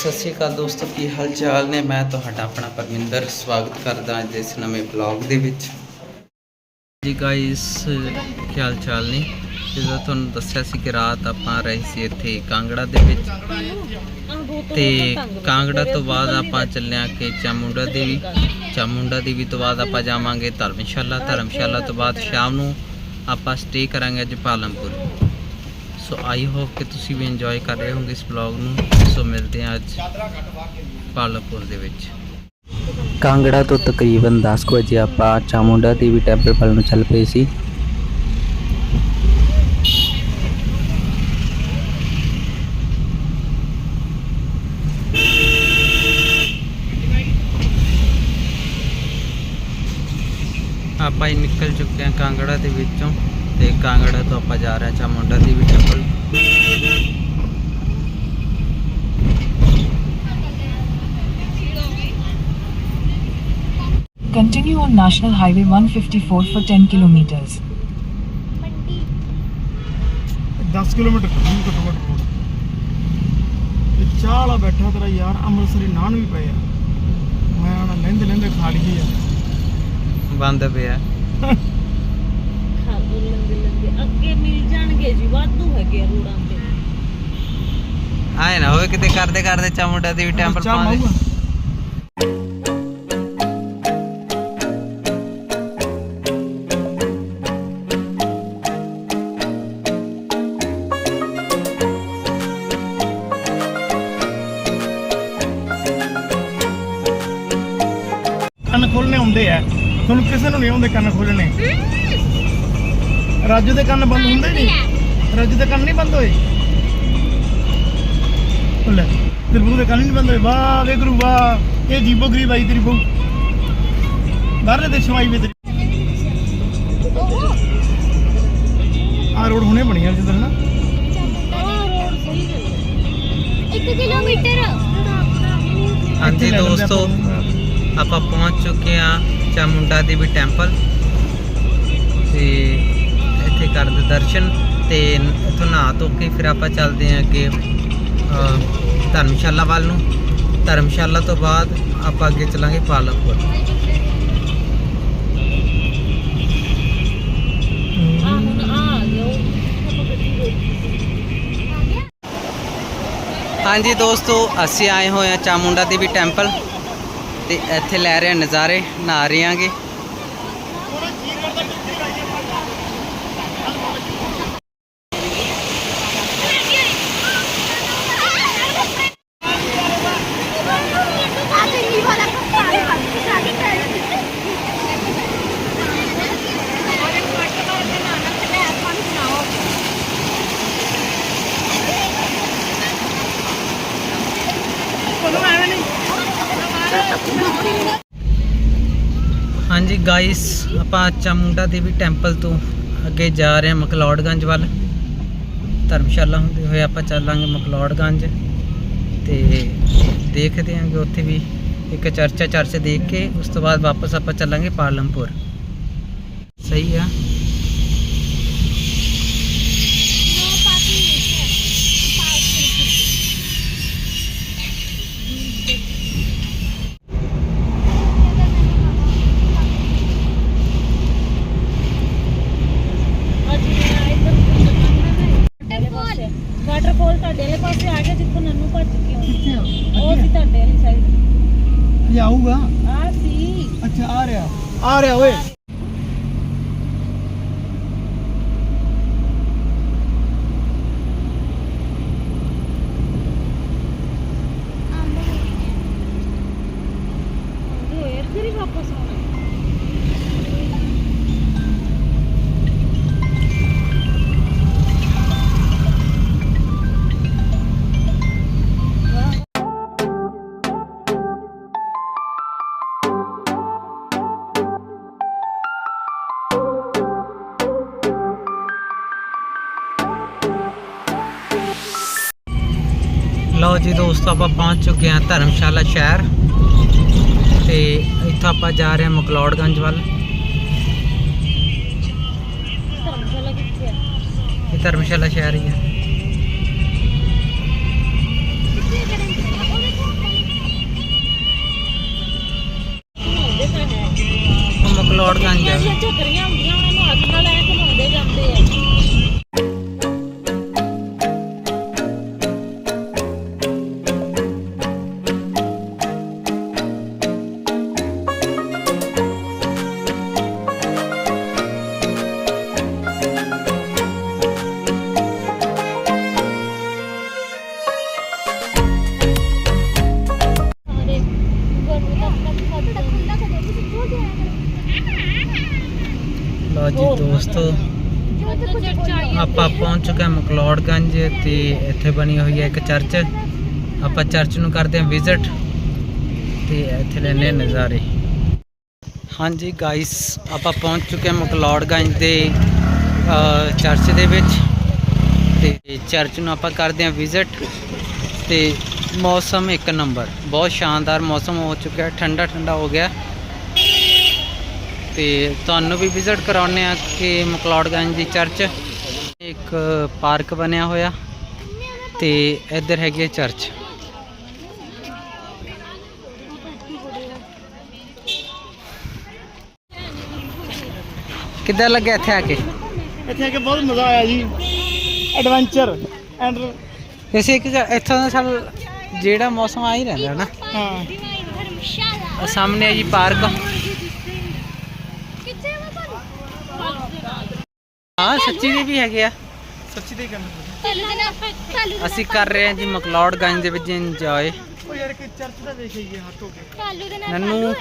ਸਤਿ ਸ਼੍ਰੀ ਅਕਾਲ ਦੋਸਤੋ, ਕੀ ਹਾਲ ਚਾਲ ਨੇ? ਮੈਂ ਤੁਹਾਡਾ ਆਪਣਾ ਪਰਮਿੰਦਰ ਸਵਾਗਤ ਕਰਦਾ ਅੱਜ ਇਸ ਨਵੇਂ ਬਲੌਗ ਦੇ ਵਿੱਚ। ਜੀ ਗਾਇਸ ਕੀ ਹਾਲ ਚਾਲ ਨੇ? ਜਿਵੇਂ ਤੁਹਾਨੂੰ ਦੱਸਿਆ ਸੀ ਕਿ ਰਾਤ ਆਪਾਂ ਰਹੇ ਸੀ ਇੱਥੇ ਕਾਂਗੜਾ ਦੇ ਵਿੱਚ। ਤੇ ਕਾਂਗੜਾ ਤੋਂ ਬਾਅਦ ਆਪਾਂ ਚੱਲਿਆ ਕਿ ਚਾਮੁੰਡਾ ਦੇਵੀ। ਚਾਮੁੰਡਾ ਦੇਵੀ ਤੋਂ ਬਾਅਦ ਆਪਾਂ ਜਾਵਾਂਗੇ ਧਰਮਸ਼ਾਲਾ। ਧਰਮਸ਼ਾਲਾ ਤੋਂ ਬਾਅਦ ਸ਼ਾਮ ਨੂੰ ਆਪਾਂ ਸਟੇ ਕਰਾਂਗੇ ਅੱਜ ਪਾਲਮਪੁਰ। ਸੋ ਆਈ ਹੋਪ ਕਿ ਤੁਸੀਂ ਵੀ ਇੰਜੋਏ ਕਰ ਰਹੇ ਹੋਵੋਗੇ ਇਸ ਵਲੌਗ ਨੂੰ। ਸੋ ਮਿਲਦੇ ਹਾਂ ਅੱਜ ਪਾਲਮਪੁਰ ਦੇ ਵਿੱਚ। ਕਾਂਗੜਾ ਤੋਂ ਤਕਰੀਬਨ 10 ਕੁ ਵਜੇ ਆਪਾਂ ਚਾਮੁੰਡਾ ਦੇਵੀ ਟੈਂਪਲ ਵੱਲ ਨੂੰ ਚੱਲ ਪਏ ਸੀ। ਆਪਾਂ ਹੀ ਨਿਕਲ ਚੁੱਕੇ ਹਾਂ ਕਾਂਗੜਾ ਦੇ ਵਿੱਚੋਂ। ਤੇ ਕਾਂਗੜਾ ਤੋਂ ਆਪਾਂ ਜਾ ਰਹੇ ਹਾਂ Chamunda Devi temple Continue on National Highway 154 for 10 kilometers. 10 kilometre ਦੂਰ ਘੱਟੋ ਘੱਟ ਰੋਡ ਤੇ ਚਾਹ ਵਾਲਾ ਬੈਠਾ ਤੇਰਾ ਯਾਰ ਅੰਮ੍ਰਿਤਸਰੀ ਨਾਨ ਵੀ ਪਏ ਆ ਮੈਂ ਹੁਣ ਲੈਂਦੇ ਲੈਂਦੇ ਖਾ ਲਈਏ ਆ ਬੰਦ ਪਿਆ ਖਾਦੂ ਲੰਦੇ ਲੰਦੇ ਅੱਗੇ ਮਿਲ ਜਾਣਗੇ ਜੀ ਵਾਧੂ ਹੈਗੇ ਆ ਰੋਡਾਂ ਤੇ। ਆਏ ਨਾ ਹੋਵੇ ਕਿਤੇ ਕਰਦੇ ਕਰਦੇ ਚਾਮੁੰਡਾ ਟੈਂਪਲ ਚਾਹ ਪਹੁੰਚ ਮਾਊਗਾ ਕੰਨ ਖੋਲਣੇ ਹੁੰਦੇ ਆ। ਤੁਹਾਨੂੰ ਕਿਸੇ ਨੂੰ ਨਹੀਂ ਆਉਂਦੇ ਕੰਨ ਖੋਲਣੇ ਰਾਜੂ ਦੇ ਕੰਨ ਬੰਦ ਹੁੰਦੇ ਨਹੀਂ ਰਾਜੂ ਦੇ ਕੰਨ ਨਹੀਂ ਬੰਦ ਹੋਏ? ਲੈ ਤੇਰੇ ਦੇ ਕੰਨ ਨਹੀਂ ਬੰਦ ਹੋਏ? ਵਾਹ ਵੇ ਗੁਰੂ ਵਾਹ। ਇਹ ਜੀਬੋ ਗਰੀਬ ਆਈ ਤੇਰੀ ਬਹੂ। ਬਾਹਰਲੇ ਦੇਸ਼ੋਂ ਆਈ ਵੇ ਤੇਰੀ। ਆ ਰੋਡ ਹੁਣੇ ਬਣੀ ਆ ਜਿੱਦਾਂ ਨਾ। ਹਾਂਜੀ ਦੋਸਤੋ ਆਪਾਂ। ਪਹੁੰਚ ਚੁੱਕੇ ਹਾਂ ਚਾਮੁੰਡਾ ਦੇਵੀ ਟੈਂਪਲ। ਤੇ ਇੱਥੇ ਕਰਦੇ ਦਰਸ਼ਨ ਤੇ ਇੱਥੋਂ ਨਹਾ ਧੋ ਕੇ ਫਿਰ ਆਪਾਂ ਚੱਲਦੇ ਹਾਂ ਅੱਗੇ ਧਰਮਸ਼ਾਲਾ ਵੱਲ ਨੂੰ। ਧਰਮਸ਼ਾਲਾ ਤੋਂ ਬਾਅਦ ਆਪਾਂ ਅੱਗੇ ਚੱਲਾਂਗੇ ਪਾਲਮਪੁਰ ਹਾਂਜੀ ਦੋਸਤੋ, ਅਸੀਂ ਆਏ ਹੋਏ ਹਾਂ ਚਾਮੁੰਡਾ ਦੇਵੀ ਟੈਂਪਲ ਤੇ ਇੱਥੇ ਲੈ ਰਹੇ ਹਾਂ ਨਜ਼ਾਰੇ, ਨਹਾ ਰਹੇ ਆਪਾਂ ਚਾਮੁੰਡਾ ਦੇਵੀ ਟੈਂਪਲ ਤੋਂ ਅੱਗੇ ਜਾ ਰਹੇ ਹਾਂ ਮਕਲੌੜਗੰਜ ਵੱਲ। ਧਰਮਸ਼ਾਲਾ ਹੁੰਦੇ ਹੋਏ ਆਪਾਂ ਚੱਲਾਂਗੇ ਮਕਲੌੜਗੰਜ ਤੇ ਦੇਖਦੇ ਹਾਂ ਕਿ ਉੱਥੇ ਵੀ ਇੱਕ ਚਰਚਾ ਚਰਚ ਦੇਖ ਕੇ, ਉਸ ਤੋਂ ਬਾਅਦ ਵਾਪਸ ਆਪਾਂ ਚੱਲਾਂਗੇ ਪਾਲਮਪੁਰ। ਸਹੀ ਆ ਅੱਜ ਮੈਂ ਇੱਧਰ ਵਾਟਰਫਾਲ ਵਾਟਰਫਾਲ ਤੁਹਾਡੇ ਵਾਲੇ ਪਾਸੇ ਆ ਗਿਆ ਜਿੱਥੋਂ ਨੰਨੂ ਭੱਜ ਕੇ ਆਉਂਦੀ ਉਹ ਸੀ ਤੁਹਾਡੇ ਵਾਲੀ ਆਊਗਾ। ਆ ਸੀ। ਅੱਛਾ ਆ ਰਿਹਾ। ਆ ਰਿਹਾ ਓਏ। ਲਓ ਜੀ ਦੋਸਤੋ ਆਪਾਂ ਪਹੁੰਚ ਚੁੱਕੇ ਹਾਂ ਧਰਮਸ਼ਾਲਾ ਸ਼ਹਿਰ ਤੇ ਇੱਥੋਂ ਆਪਾਂ ਜਾ ਰਹੇ ਹਾਂ ਮਕਲੌੜਗੰਜ ਵੱਲ। ਧਰਮਸ਼ਾਲਾ ਸ਼ਹਿਰ ਹੀ ਹੈ ਮਕਲੌੜਗੰਜ ਹੈ ਚੱਕਰੀਆਂ ਹੁੰਦੀਆਂ ਉਹਨਾਂ ਨੂੰ ਅੱਗ ਨਾਲ ਐ ਘੁਮਾਉਂਦੇ ਜਾਂਦੇ ਆ। ਚੁੱਕੇ ਹਾਂ ਮਕਲੋੜਗੰਜ ਤੇ ਇੱਥੇ ਬਣੀ ਹੋਈ ਹੈ ਇੱਕ ਚਰਚ। ਆਪਾਂ ਚਰਚ ਨੂੰ ਕਰਦੇ ਹਾਂ ਵਿਜ਼ਿਟ ਤੇ ਇੱਥੇ ਲੈਣੇ ਹਾਂ ਨਜ਼ਾਰੇ। ਹਾਂਜੀ ਗਾਇਸ ਆਪਾਂ ਪਹੁੰਚ ਚੁੱਕੇ ਹਾਂ ਮਕਲੌੜਗੰਜ ਦੇ ਚਰਚ ਦੇ ਵਿੱਚ। ਤੇ ਚਰਚ ਨੂੰ ਆਪਾਂ ਕਰਦੇ ਹਾਂ ਵਿਜ਼ਿਟ ਤੇ ਮੌਸਮ ਇੱਕ ਨੰਬਰ। ਬਹੁਤ ਸ਼ਾਨਦਾਰ ਮੌਸਮ ਹੋ ਚੁੱਕਿਆ, ਠੰਡਾ ਠੰਡਾ ਹੋ ਗਿਆ। ਤੇ ਤੁਹਾਨੂੰ ਵੀ ਵਿਜ਼ਿਟ ਕਰਾਉਨੇ ਆ ਕਿ ਮਕਲੋੜਗੰਜ ਦੀ ਚਰਚ ਇੱਕ ਪਾਰਕ ਬਣਿਆ ਹੋਇਆ ਤੇ ਇੱਧਰ ਹੈਗੀ ਹੈ ਚਰਚ। ਕਿੱਦਾਂ ਲੱਗਿਆ ਇੱਥੇ ਆ ਕੇ? ਇੱਥੇ ਆ ਕੇ ਬਹੁਤ ਮਜ਼ਾ ਆਇਆ ਜੀ। ਐਡਵੈਂਚਰ ਐਂਡ ਵੈਸੇ ਇੱਕ ਇੱਥੋਂ ਦਾ ਸਭ ਜਿਹੜਾ ਮੌਸਮ ਆ ਹੀ ਰਹਿੰਦਾ ਨਾ। ਹਾਂ। ਆਹ ਸਾਹਮਣੇ ਹੈ ਜੀ ਪਾਰਕ। ਹਾਂ ਸੱਚੀ ਦੇ ਵੀ ਹੈਗੇ ਆ ਸੱਚੀ ਤੇ ਗੱਲ ਅਸੀਂ ਕਰ ਰਹੇ ਹਾਂ ਜੀ ਮਕਲੋੜਗੰਜ ਦੇ ਵਿੱਚ ਇੰਜੋਏ ਉਹ ਯਾਰ ਕਿ ਚਰਚ ਦਾ ਵੇਖ ਆਈਏ ਹੱਥ ਹੋ ਕੇ ਕਾਲੂ ਦੇ ਨਾਲ ਨੰਨੂ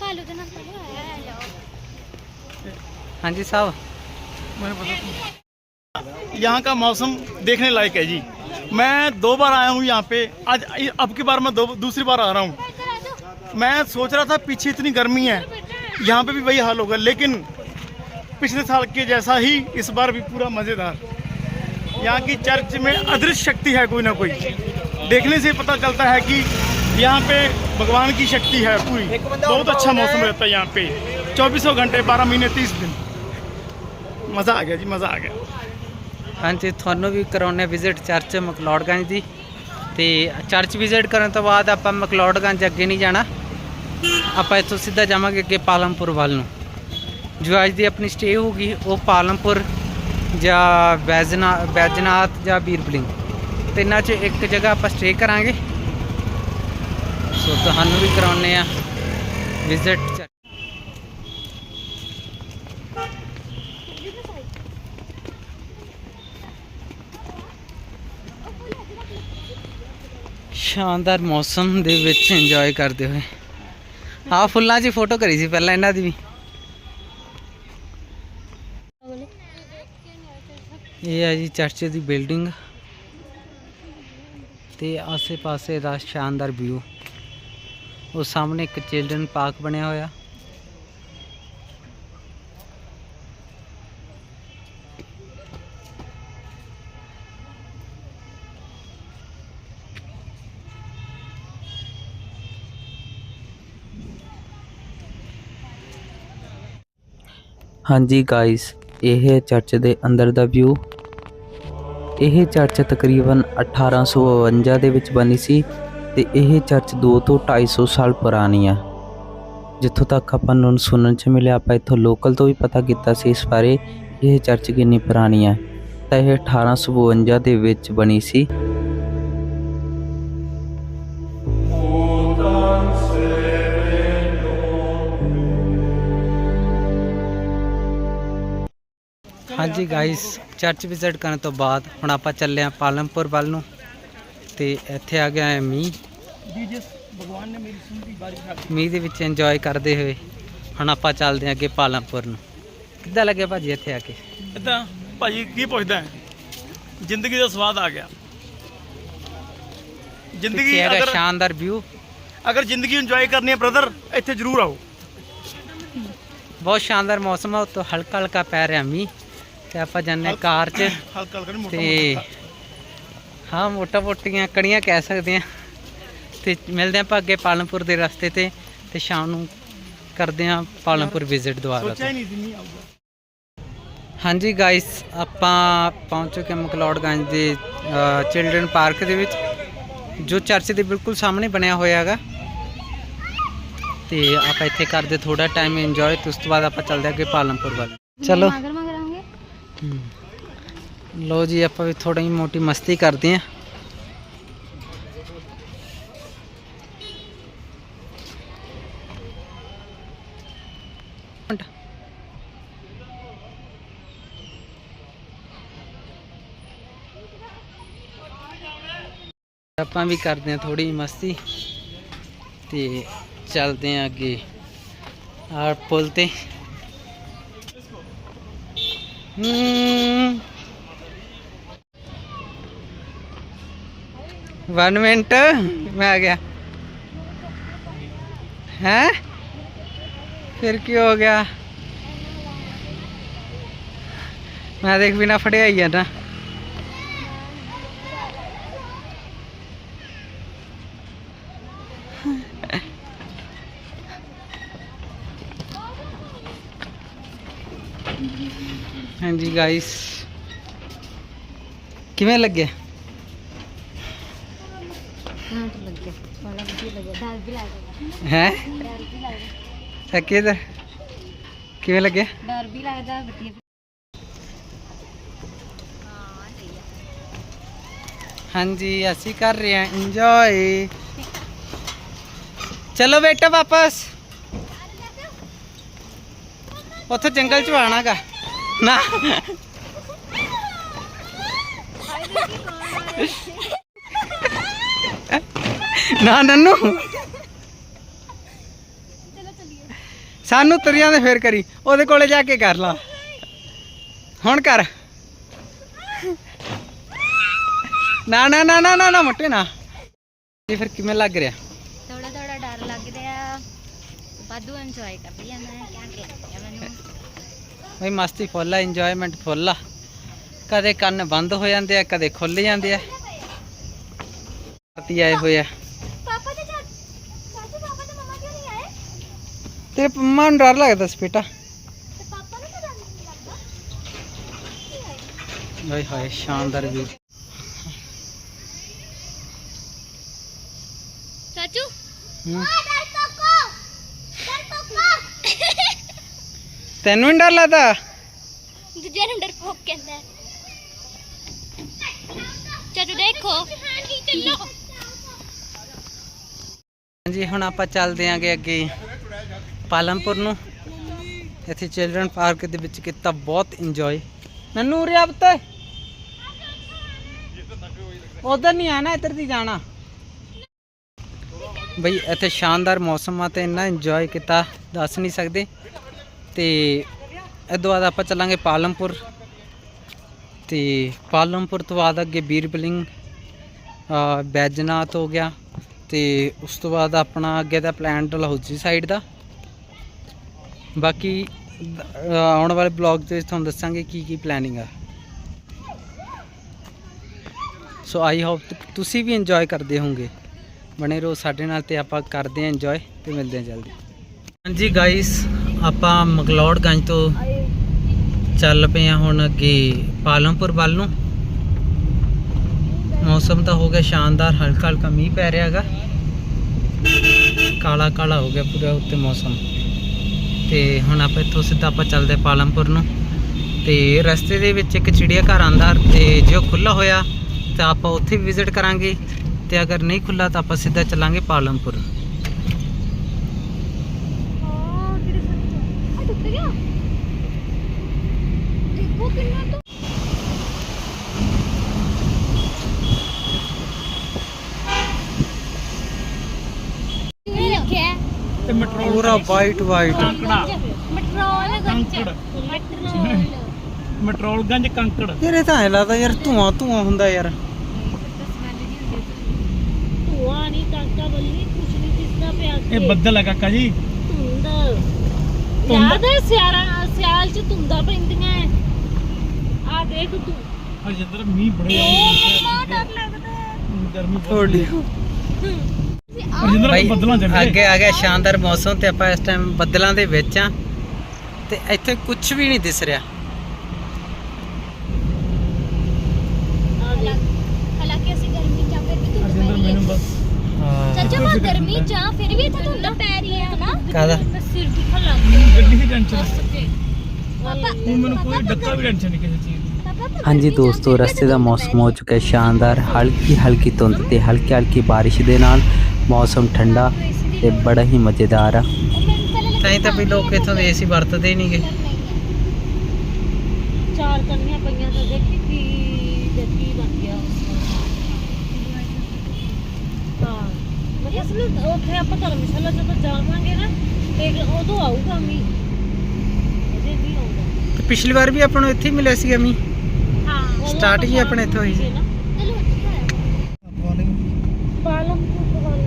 ਕਾਲੂ ਦੇ ਨਾਲ ਕਾਲੂ ਆਇਆ ਜਾਓ ਹਾਂਜੀ ਸਾਹਿਬ मुझे पता यहाँ का मौसम देखने लायक है जी मैं दो बार आया हूँ यहाँ पे आज अब की बार मैं दो दूसरी बार आ रहा हूँ मैं सोच रहा था पीछे इतनी गर्मी है यहाँ पे भी वही हाल होगा लेकिन पिछले साल के जैसा ही इस बार भी पूरा मज़ेदार यहाँ की चर्च में अदृश्य शक्ति है कोई ना कोई देखने से पता चलता है कि यहाँ पे भगवान की शक्ति है पूरी बहुत अच्छा मौसम रहता है यहाँ पे चौबीसों घंटे बारह महीने तीस दिन मज़ा आ गया जी मज़ा आ गया ਹਾਂਜੀ ਤੁਹਾਨੂੰ ਵੀ ਕਰਾਉਣੇ ਵਿਜ਼ਿਟ ਚਰਚ ਮਕਲੋੜਗੰਜ ਦੀ ਤੇ ਚਰਚ ਵਿਜ਼ਿਟ ਕਰਨ ਤੋਂ ਬਾਅਦ ਆਪਾਂ ਮਕਲੋੜਗੰਜ ਅੱਗੇ ਨਹੀਂ ਜਾਣਾ ਆਪਾਂ ਇੱਥੋਂ ਸਿੱਧਾ ਜਾਵਾਂਗੇ ਅੱਗੇ ਪਾਲਮਪੁਰ ਵੱਲ ਨੂੰ ਜੋ ਅੱਜ ਦੀ ਆਪਣੀ ਸਟੇ ਹੋਊਗੀ, ਉਹ ਪਾਲਮਪੁਰ ਜਾਂ ਵੈਜਨਾ ਬੈਜਨਾਥ ਜਾਂ ਬੀਰਬਲਿੰਗ ਤਿੰਨਾਂ 'ਚ ਇੱਕ ਜਗ੍ਹਾ ਆਪਾਂ ਸਟੇ ਕਰਾਂਗੇ। ਸੋ ਤੁਹਾਨੂੰ ਵੀ ਕਰਾਉਣੇ ਆ ਵਿਜ਼ਿਟ ਸ਼ਾਨਦਾਰ ਮੌਸਮ ਦੇ ਵਿੱਚ ਇੰਜੋਏ ਕਰਦੇ ਹੋਏ। ਆ ਫੁੱਲਾਂ 'ਚ ਫੋਟੋ ਕਰੀ ਸੀ ਪਹਿਲਾਂ ਇਹਨਾਂ ਦੀ ਵੀ। ਇਹ ਹੈ ਜੀ ਚਰਚ ਦੀ ਬਿਲਡਿੰਗ ਤੇ ਆਸੇ-ਪਾਸੇ ਦਾ ਸ਼ਾਨਦਾਰ ਵਿਊ। ਉਹ ਸਾਹਮਣੇ ਇੱਕ ਚਿਲਡਰਨ ਪਾਰਕ ਬਣਿਆ ਹੋਇਆ। ਹਾਂਜੀ ਗਾਇਸ ਇਹ ਹੈ ਚਰਚ ਦੇ ਅੰਦਰ ਦਾ ਵਿਊ। ਇਹ ਚਰਚ ਤਕਰੀਬਨ 1852 ਦੇ ਵਿੱਚ ਬਣੀ ਸੀ ਤੇ ਇਹ ਚਰਚ 2 ਤੋਂ 250 ਸਾਲ ਪੁਰਾਣੀ ਆ। ਜਿੱਥੋਂ ਤੱਕ ਆਪਾਂ ਨੂੰ ਸੁਣਨ ਚ ਮਿਲਿਆ, ਆਪਾਂ ਇੱਥੋਂ ਲੋਕਲ ਤੋਂ ਵੀ ਪਤਾ ਕੀਤਾ ਸੀ ਇਸ ਬਾਰੇ ਇਹ ਚਰਚ ਕਿੰਨੀ ਪੁਰਾਣੀ ਹੈ ਤਾਂ ਇਹ 1852 ਦੇ ਵਿੱਚ ਬਣੀ ਸੀ। ਹਾਂਜੀ ਗਾਇਸ ਚਰਚ ਵਿਜ਼ਿਟ ਕਰਨ ਤੋਂ ਬਾਅਦ ਹੁਣ ਆਪਾਂ ਚੱਲੇ ਆ ਪਾਲਮਪੁਰ ਵੱਲ ਨੂੰ ਤੇ ਇੱਥੇ ਆ ਗਿਆ ਹੈ ਮੀਂਹ। ਜੀ ਜਿਸ ਭਗਵਾਨ ਨੇ ਮੇਰੀ ਸੁਣਦੀ ਬਾਰਿਸ਼ ਮੀਂਹ ਦੇ ਵਿੱਚ ਇੰਜੋਏ ਕਰਦੇ ਹੋਏ ਹੁਣ ਆਪਾਂ ਚੱਲਦੇ ਆ ਅੱਗੇ ਪਾਲਮਪੁਰ ਨੂੰ। ਕਿੱਦਾਂ ਲੱਗਿਆ ਭਾਜੀ ਇੱਥੇ ਆ ਕੇ? ਇਦਾਂ ਭਾਜੀ ਕੀ ਪੁੱਛਦਾ ਹੈ? ਜ਼ਿੰਦਗੀ ਦਾ ਸਵਾਦ ਆ ਗਿਆ। ਜ਼ਿੰਦਗੀ ਅਗਰ ਸ਼ਾਨਦਾਰ ਵਿਊ ਅਗਰ ਜ਼ਿੰਦਗੀ ਇੰਜੋਏ ਕਰਨੀ ਹੈ ਬ੍ਰਦਰ ਇੱਥੇ ਜ਼ਰੂਰ ਆਓ। ਬਹੁਤ ਸ਼ਾਨਦਾਰ ਮੌਸਮ ਆ ਉਤੋਂ ਹਲਕਾ ਹਲਕਾ ਪੈ ਰਿਹਾ ਮੀਂਹ। ਤੇ ਆਪਾਂ ਜਾਂਦੇ ਹਾਂ ਕਾਰ 'ਚ। ਹਲਕਾ ਹਲਕਾ ਨਹੀਂ ਮੋਟਾ ਤੇ ਹਾਂ ਮੋਟਾ ਮੋਟੀਆਂ ਕੜੀਆਂ ਕਹਿ ਸਕਦੇ ਆ ਤੇ ਮਿਲਦੇ ਆਪਾਂ ਅੱਗੇ ਪਾਲਮਪੁਰ ਦੇ ਰਸਤੇ ਤੇ ਤੇ ਸ਼ਾਮ ਨੂੰ ਕਰਦੇ ਆ ਪਾਲਮਪੁਰ ਵਿਜ਼ਿਟ ਦੁਬਾਰਾ ਸੋਚਿਆ ਨਹੀਂ ਸੀ ਨਹੀਂ ਆਊਗਾ। ਹਾਂਜੀ ਗਾਇਸ ਆਪਾਂ ਪਹੁੰਚ ਚੁੱਕੇ ਹਾਂ ਮਕਲੌੜਗੰਜ ਦੇ ਚਿਲਡਰਨ ਪਾਰਕ ਦੇ ਵਿੱਚ ਜੋ ਚਰਚ ਦੇ ਬਿਲਕੁਲ ਸਾਹਮਣੇ ਬਣਿਆ ਹੋਇਆ ਹੈਗਾ। ਤੇ ਆਪਾਂ ਇੱਥੇ ਕਰਦੇ ਥੋੜਾ ਟਾਈਮ ਇੰਜੋਏ ਤੇ ਉਸ ਤੋਂ ਬਾਅਦ ਆਪਾਂ ਚੱਲਦੇ ਅੱਗੇ ਪਾਲਮਪੁਰ ਵੱਲ। ਚਲੋ। ਲੋ ਜੀ, ਆਪਾਂ ਵੀ ਥੋੜੀ ਜਿਹੀ ਮੋਟੀ ਮਸਤੀ ਕਰਦੇ ਆਂ ਆਪਾਂ ਵੀ ਕਰਦੇ ਆਂ ਥੋੜੀ ਮਸਤੀ ਤੇ ਚੱਲਦੇ ਆਂ ਅੱਗੇ ਆਰ ਪੁਲ ਤੇ। ਵਨ ਮਿੰਟ ਮੈਂ ਆ ਗਿਆ। ਹੈ? ਫਿਰ ਕੀ ਹੋ ਗਿਆ? ਮੈਂ ਦੇਖ ਬਿਨਾ ਫੜਿਆ ਹੀ ਆ गाइस किमें लगे हाँ तो लग गया बड़ा भी लग गया डर भी लगेगा हैं डर भी लगेगा ਥੱਕੇ ਤੇ ਕਿਵੇਂ ਲੱਗਿਆ डर भी लगता है ਹਾਂਜੀ ਅਸੀਂ ਕਰ ਰਹੇ ਹਾਂ ਇੰਜੋਏ ਚਲੋ ਬੇਟਾ ਵਾਪਸ ਉੱਥੇ ਜੰਗਲ ਚ ਆਣਾਗਾ ਨਾ। ਨਾ ਨੰਨੂ। ਸਾਨੂੰ ਤਰੀਆਂ ਦੇ ਫੇਰ ਕਰੀ, ਉਹਦੇ ਕੋਲੇ ਜਾ ਕੇ ਕਰ ਲਾ। ਹੁਣ ਕਰ। ਨਾ ਨਾ ਨਾ ਨਾ ਨਾ ਮੋਟੇ ਨਾ। ਇਹ ਫਿਰ ਕਿਵੇਂ ਲੱਗ ਰਿਹਾ? ਥੋੜਾ ਥੋੜਾ ਡਰ ਲੱਗ ਰਿਹਾ। ਵਾਧੂ ਇੰਜੋਏ ਕਰਦੀ ਆ ਮੈਂ ਕੀ ਕਹਿ ਮੈਨੂੰ। ਬਈ ਮਸਤੀ ਫੁੱਲ ਆ ਇੰਜੋਇਮੈਂਟ ਫੁੱਲ ਆ। ਕਦੇ ਕੰਨ ਬੰਦ ਹੋ ਜਾਂਦੇ ਆ ਕਦੇ ਖੁੱਲ ਜਾਂਦੇ ਆ। ਪਾਰਟੀ ਆਏ ਹੋਏ ਆ। ਪਾਪਾ ਤੇ ਚਾਚੂ ਪਾਪਾ ਤੇ ਮਮਾ ਕਿਉਂ ਨਹੀਂ ਆਏ? ਤੇਰੇ ਪੰਮਾ ਨੂੰ ਡਰ ਲੱਗਦਾ ਸੀ ਬੇਟਾ। ਹਾਏ ਹਾਏ ਸ਼ਾਨਦਾਰ ਵੀ ਚਾਚੂ ਹੂੰ। ਡਰ ਕੋਕੋ ਡਰ ਕੋਕੋ ਤੈਨੂੰ ਡਰ ਲੱਗਦਾ? ਦੂਜੇ ਨੂੰ ਡਰ ਕੋਕ ਕਹਿੰਦਾ। ਚਾਚੂ ਦੇਖੋ। ਚੱਲੋ ਹਾਂਜੀ ਹੁਣ ਆਪਾਂ ਚੱਲਦੇ ਆਂਗੇ ਅੱਗੇ ਪਾਲਮਪੁਰ ਨੂੰ। ਇੱਥੇ ਚਿਲਡਰਨ ਪਾਰਕ ਦੇ ਵਿੱਚ ਕੀਤਾ ਬਹੁਤ ਇੰਜੋਏ ਨੰਨੂ ਉਰੇ ਆ ਪੁੱਤ। ਉਧਰ ਨਹੀਂ ਆਣਾ ਇੱਧਰ ਦੀ ਜਾਣਾ। ਬਈ ਇੱਥੇ ਸ਼ਾਨਦਾਰ ਮੌਸਮ ਆ ਤੇ ਇੰਨਾ ਇੰਜੋਏ ਕੀਤਾ ਦੱਸ ਨਹੀਂ ਸਕਦੇ। ਤੇ ਤੋਂ ਬਾਅਦ ਆਪਾਂ ਚੱਲਾਂਗੇ ਪਾਲਮਪੁਰ। ਤੇ ਪਾਲਮਪੁਰ ਤੋਂ ਬਾਅਦ ਅੱਗੇ ਬੀਰਬਲਿੰਗ ਬੈਜਨਾਥ ਹੋ ਗਿਆ। ਤੇ ਉਸ ਤੋਂ ਬਾਅਦ ਆਪਣਾ ਅੱਗੇ ਦਾ ਪਲਾਨ ਡਲਹੌਜੀ ਸਾਈਡ ਦਾ। ਬਾਕੀ ਆਉਣ ਵਾਲੇ ਬਲੌਗ ਦੇ ਵਿੱਚ ਤੁਹਾਨੂੰ ਦੱਸਾਂਗੇ ਕੀ ਕੀ ਪਲੈਨਿੰਗ ਆ। ਸੋ ਆਈ ਹੋਪ ਤੁਸੀਂ ਵੀ ਇੰਜੋਏ ਕਰਦੇ ਹੋਵੋਗੇ। ਬਣੇ ਰਹੋ ਸਾਡੇ ਨਾਲ ਤੇ ਆਪਾਂ ਕਰਦੇ ਹਾਂ ਇੰਜੋਏ ਤੇ ਮਿਲਦੇ ਹਾਂ ਜਲਦੀ। ਹਾਂਜੀ ਗਾਇਸ ਆਪਾਂ ਮਗਲੌੜਗੰਜ ਤੋਂ ਚੱਲ ਪਏ ਹਾਂ ਹੁਣ ਅੱਗੇ ਪਾਲਮਪੁਰ ਵੱਲ ਨੂੰ। ਮੌਸਮ ਤਾਂ ਹੋ ਗਿਆ ਸ਼ਾਨਦਾਰ, ਹਲਕਾ ਹਲਕਾ ਮੀਂਹ ਪੈ ਰਿਹਾ ਹੈਗਾ। ਕਾਲਾ ਕਾਲਾ ਹੋ ਗਿਆ ਪੂਰਾ ਉੱਤੇ ਮੌਸਮ। ਤੇ ਹੁਣ ਆਪਾਂ ਇੱਥੋਂ ਸਿੱਧਾ ਆਪਾਂ ਚੱਲਦੇ ਪਾਲਮਪੁਰ ਨੂੰ। ਤੇ ਰਸਤੇ ਦੇ ਵਿੱਚ ਇੱਕ ਚਿੜੀਆ ਘਰ ਆਂਦਾ ਤੇ ਜੇ ਉਹ ਖੁੱਲਾ ਹੋਇਆ ਤਾਂ ਆਪਾਂ ਉੱਥੇ ਵਿਜ਼ਿਟ ਕਰਾਂਗੇ। ਤੇ ਅਗਰ ਨਹੀਂ ਖੁੱਲਾ ਤਾਂ ਆਪਾਂ ਸਿੱਧਾ ਚੱਲਾਂਗੇ ਪਾਲਮਪੁਰ ਹਾਂ ਕਿਹੜੇ ਸੰਨ ਆ ਟੁੱਟ ਗਿਆ ਦੇਖੋ ਕਿੰਨਾ ਤੋਂ ਇਹ ਰੱਖਿਆ ਤੇ ਮੈਟਰੋਲ ਪੂਰਾ ਵਾਈਟ ਵਾਈਟ ਮਟਰੋਲ ਗੰਜ ਮਟਰੋਲ। ਮੈਟਰੋਲਗੰਜ ਕੰਕੜ। ਇਹ ਤਾਂ ਐ ਲੱਗਦਾ ਯਾਰ ਧੂਆਂ ਧੂਆਂ ਹੁੰਦਾ ਯਾਰ। ਧੂਆ ਨਹੀਂ ਕਾਕਾ ਬੱਲੀ ਕੁਛ ਨਹੀਂ ਦਿਸਦਾ ਪਿਆ ਇਹ ਬੱਦਲ ਹੈ ਕਾਕਾ ਜੀ। ਧੁੰਦ। ਧੁੰਦ? ਯਾਦ ਹੈ ਸਿਆਰਾ ਸਿਆਲ ਚ ਧੁੰਦਾਂ ਪੈਂਦੀਆਂ ਆ ਦੇਖ ਤੂੰ। ਅਜਿੰਦਰ ਮੀਂਹ ਬੜੇ ਬਹੁਤ ਡਰ ਲੱਗਦਾ। ਗਰਮੀ ਥੋੜੀ ਅੱਗੇ ਆ ਗਿਆ ਸ਼ਾਨਦਾਰ ਮੌਸਮ ਤੇ ਆਪਾਂ ਇਸ ਟਾਈਮ ਬੱਦਲਾਂ ਦੇ ਵਿੱਚ ਆ। ਤੇ ਇੱਥੇ ਕੁਝ ਵੀ ਨਹੀਂ ਦਿਸ ਰਿਹਾ। ਹਾਲਾਂਕਿ ਅਸੀਂ ਗਰਮੀ ਚ ਫਿਰ ਵੀ ਧੁੰਦ ਅਜਿੰਦਰ ਪੈ ਰਹੀ ਮੈਨੂੰ ਹੈ ਬਸ ਹਾਂ। ਚਾਚਾ ਫਿਕਰ ਗਰਮੀ ਹੁੰਦਾ। ਚਾਹ ਫਿਰ ਵੀ ਇੱਥੇ ਧੁੰਦ ਪੈ ਰਹੀ ਹੈ ਹਨਾ? ਕਾਹਦਾ? ਸਿਰ ਦੁਖਣ ਲੱਗ ਗਿਆ ਗੱਡੀ ਦੀ ਟੈਨਸ਼ਨ ਦੱਸ ਕੇ ਪਾਪਾ ਹੁਣ ਮੈਨੂੰ ਕੋਈ ਡੱਕਾ ਵੀ ਟੈਨਸ਼ਨ ਨਹੀਂ ਕਿਸੇ ਚੀਜ਼ ਦੀ। ਪਾਪਾ ਹਾਂਜੀ ਦੋਸਤੋ ਰਸਤੇ ਦਾ ਮੌਸਮ ਹੋ ਚੁੱਕਾ ਹੈ ਸ਼ਾਨਦਾਰ ਹਲਕੀ ਹਲਕੀ ਧੁੰਦ ਤੇ ਹਲਕੀ ਹਲਕੀ ਬਾਰਿਸ਼ ਦੇ ਨਾਲ। ਮੌਸਮ ਠੰਡਾ ਤੇ ਬੜਾ ਹੀ ਮਜ਼ੇਦਾਰ ਆ। ਤਾਂ ਹੀ ਤਾਂ ਵੀ ਲੋਕ ਇੱਥੋਂ ਦੇ ਏਸੀ ਵਰਤਦੇ ਹੀ ਨਹੀਂਗੇ ਚਾਰ ਕੰਨੀਆਂ ਪਈਆਂ ਤਾਂ ਦੇਖੀ ਕੀ ਦੇਖੀ ਬਣ ਗਿਆ। ਹਾਂ ਮੈਂ ਅਸਲ ਉੱਥੇ ਆਪਾਂ ਧਰਮਸ਼ਾਲਾ ਜਦੋਂ ਜਾਵਾਂਗੇ ਨਾ ਤੇ ਉਦੋਂ ਆਊਗਾ ਮੀ ਅਜੇ ਨਹੀਂ ਆਉਂਦਾ। ਤੇ ਪਿਛਲੀ ਵਾਰ ਵੀ ਆਪਾਂ ਨੂੰ ਇੱਥੇ ਹੀ ਮਿਲਿਆ ਸੀਗਾ ਮੀ ਹਾਂ ਆਪਾਂ ਹੀ ਆਪਣੇ ਇੱਥੋਂ ਹੋਈ ਸੀ। ਨਾ। ਪਾਲਮਪੁਰ ਤੋਂ ਵਾਲੇ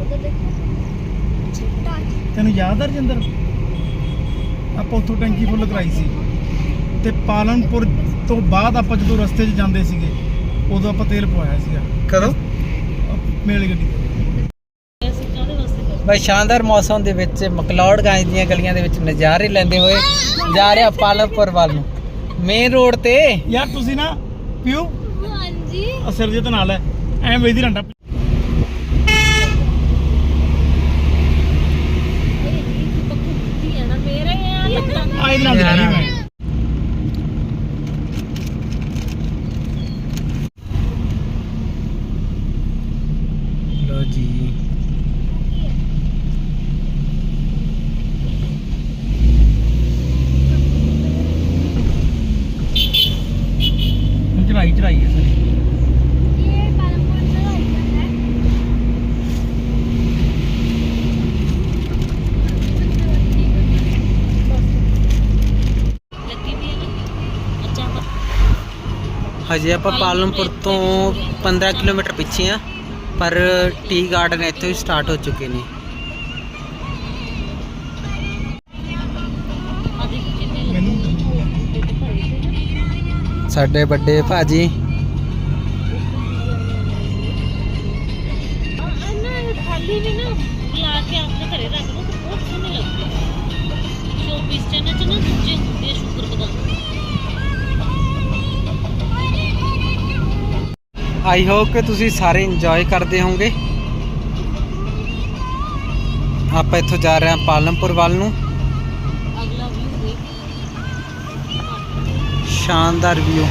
ਉਧਰ ਦੇਖੋ ਤੈਨੂੰ ਯਾਦ ਆ ਰਜਿੰਦਰ? ਆਪਾਂ ਉੱਥੋਂ ਟੈਂਕੀ ਫੁੱਲ ਕਰਾਈ ਸੀ। ਤੇ ਪਾਲਨਪੁਰ ਤੋਂ ਬਾਅਦ ਆਪਾਂ ਜਦੋਂ ਰਸਤੇ 'ਚ ਜਾਂਦੇ ਸੀਗੇ ਉਦੋਂ ਆਪਾਂ ਤੇਲ ਪਵਾਇਆ ਸੀਗਾ। ਕਦੋਂ? ਮੇਲ ਗੱਡੀ ਤੇ। ਬਈ ਸ਼ਾਨਦਾਰ ਮੌਸਮ ਦੇ ਵਿੱਚ ਮਕਲੌੜਗੰਜ ਦੀਆਂ ਗਲੀਆਂ ਦੇ ਵਿੱਚ ਨਜ਼ਾਰੇ ਲੈਂਦੇ ਹੋਏ ਜਾ ਰਿਹਾ ਪਾਲਮਪੁਰ ਵੱਲ ਨੂੰ। ਮੇਨ ਰੋਡ ਤੇ ਯਾਰ ਤੁਸੀਂ ਨਾ ਪਿਓ। ਹਾਂਜੀ। ਅਸਰਜੀਤ ਨਾਲ ਹੈ ਐਂ ਵੇਦੀ ਰੰਡਾ ਇਹ ਜੀ ਪੱਕੂ ਬੁੱਧੀ ਹੈ ਨਾ ਮੇਰੇ ਆ ਲੱਤਾਂ ਆ ਇਹਦੇ ਨਾਲ ਜਾਣੀ ਮੈਂ ਲੋ ਜੀ ਹੁਣ ਚੜਾਈ ਚੜਾਈ ਹੈ ਸਾਰੀ ਇਹ ਪਾਲਮਪੁਰ ਤੋਂ ਆਈ ਹੈ ਲੱਗੀ ਵੀ ਹੈ ਨਾ ਅੱਛਾ ਹਜੇ ਆਪਾਂ ਪਾਲਮਪੁਰ ਤੋਂ 15 ਕਿਲੋਮੀਟਰ ਪਿੱਛੇ ਆ, ਪਰ ਟੀ ਗਾਰਡਨ ਇੱਥੋਂ ਹੀ ਸਟਾਰਟ ਹੋ ਚੁੱਕੇ ਨੇ। ਸਾਡੇ ਵੱਡੇ ਭਾਜੀ। ਖਾਲੀ ਵੀ ਨਾ ਲਾ ਕੇ ਆਪਣੇ ਘਰੇ ਰੱਖ ਲਓ ਬਹੁਤ ਸੋਹਣੇ ਲੱਗਦੇ ਸ਼ੋਪੀਸ ਚ ਚ ਨਾ ਦੂਜੇ ਹੁੰਦੇ ਆ ਸ਼ੁਕਰ ਆਈ ਹੋਪ ਕਿ ਤੁਸੀਂ ਸਾਰੇ ਇੰਜੋਏ ਕਰਦੇ ਹੋਵੋਗੇ। ਆਪਾਂ ਇੱਥੋਂ ਜਾ ਰਹੇ ਹਾਂ ਪਾਲਮਪੁਰ ਵੱਲ ਨੂੰ। ਅਗਲਾ ਵਿਊ ਦੇਖ। ਸ਼ਾਨਦਾਰ ਵਿਊ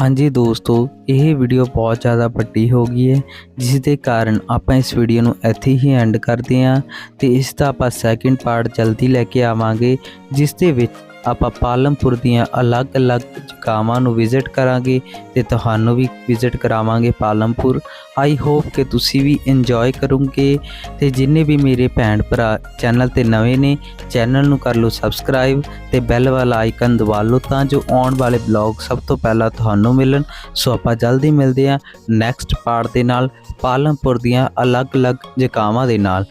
ਹਾਂਜੀ ਦੋਸਤੋ ਇਹ ਵੀਡੀਓ ਬਹੁਤ ਜ਼ਿਆਦਾ ਵੱਡੀ ਹੋ ਗਈ ਹੈ ਜਿਸ ਦੇ ਕਾਰਨ ਆਪਾਂ ਇਸ ਵੀਡੀਓ ਨੂੰ ਇੱਥੇ ਹੀ ਐਂਡ ਕਰਦੇ ਹਾਂ ਤੇ ਇਸ ਦਾ ਆਪਾਂ ਸੈਕਿੰਡ ਪਾਰਟ ਜਲਦੀ ਲੈ ਕੇ ਆਵਾਂਗੇ ਜਿਸ ਦੇ ਵਿੱਚ ਆਪਾਂ ਪਾਲਮਪੁਰ ਦੀਆਂ ਅਲੱਗ-ਅਲੱਗ ਜਗ੍ਹਾਵਾਂ ਨੂੰ ਵਿਜ਼ਿਟ ਕਰਾਂਗੇ ਤੇ ਤੁਹਾਨੂੰ ਵੀ ਵਿਜ਼ਿਟ ਕਰਾਵਾਂਗੇ ਪਾਲਮਪੁਰ। ਆਈ ਹੋਪ ਕਿ ਤੁਸੀਂ ਵੀ ਇੰਜੋਏ ਕਰੋਗੇ ਤੇ ਜਿੰਨੇ ਵੀ ਮੇਰੇ ਭੈਣ ਭਰਾ ਚੈਨਲ ਤੇ ਨਵੇਂ ਨੇ ਚੈਨਲ ਨੂੰ ਕਰ ਲਓ ਸਬਸਕ੍ਰਾਈਬ ਤੇ ਬੈਲ ਵਾਲਾ ਆਈਕਨ ਦਬਾ ਲਓ ਤਾਂ ਜੋ ਆਉਣ ਵਾਲੇ ਬਲੌਗ ਸਭ ਤੋਂ ਪਹਿਲਾਂ ਤੁਹਾਨੂੰ ਮਿਲਣ। ਸੋ ਆਪਾਂ ਜਲਦੀ ਮਿਲਦੇ ਹਾਂ ਨੈਕਸਟ ਪਾਰਟ ਦੇ ਨਾਲ ਪਾਲਮਪੁਰ ਦੀਆਂ ਅਲੱਗ-ਅਲੱਗ ਜਗ੍ਹਾਵਾਂ ਦੇ ਨਾਲ।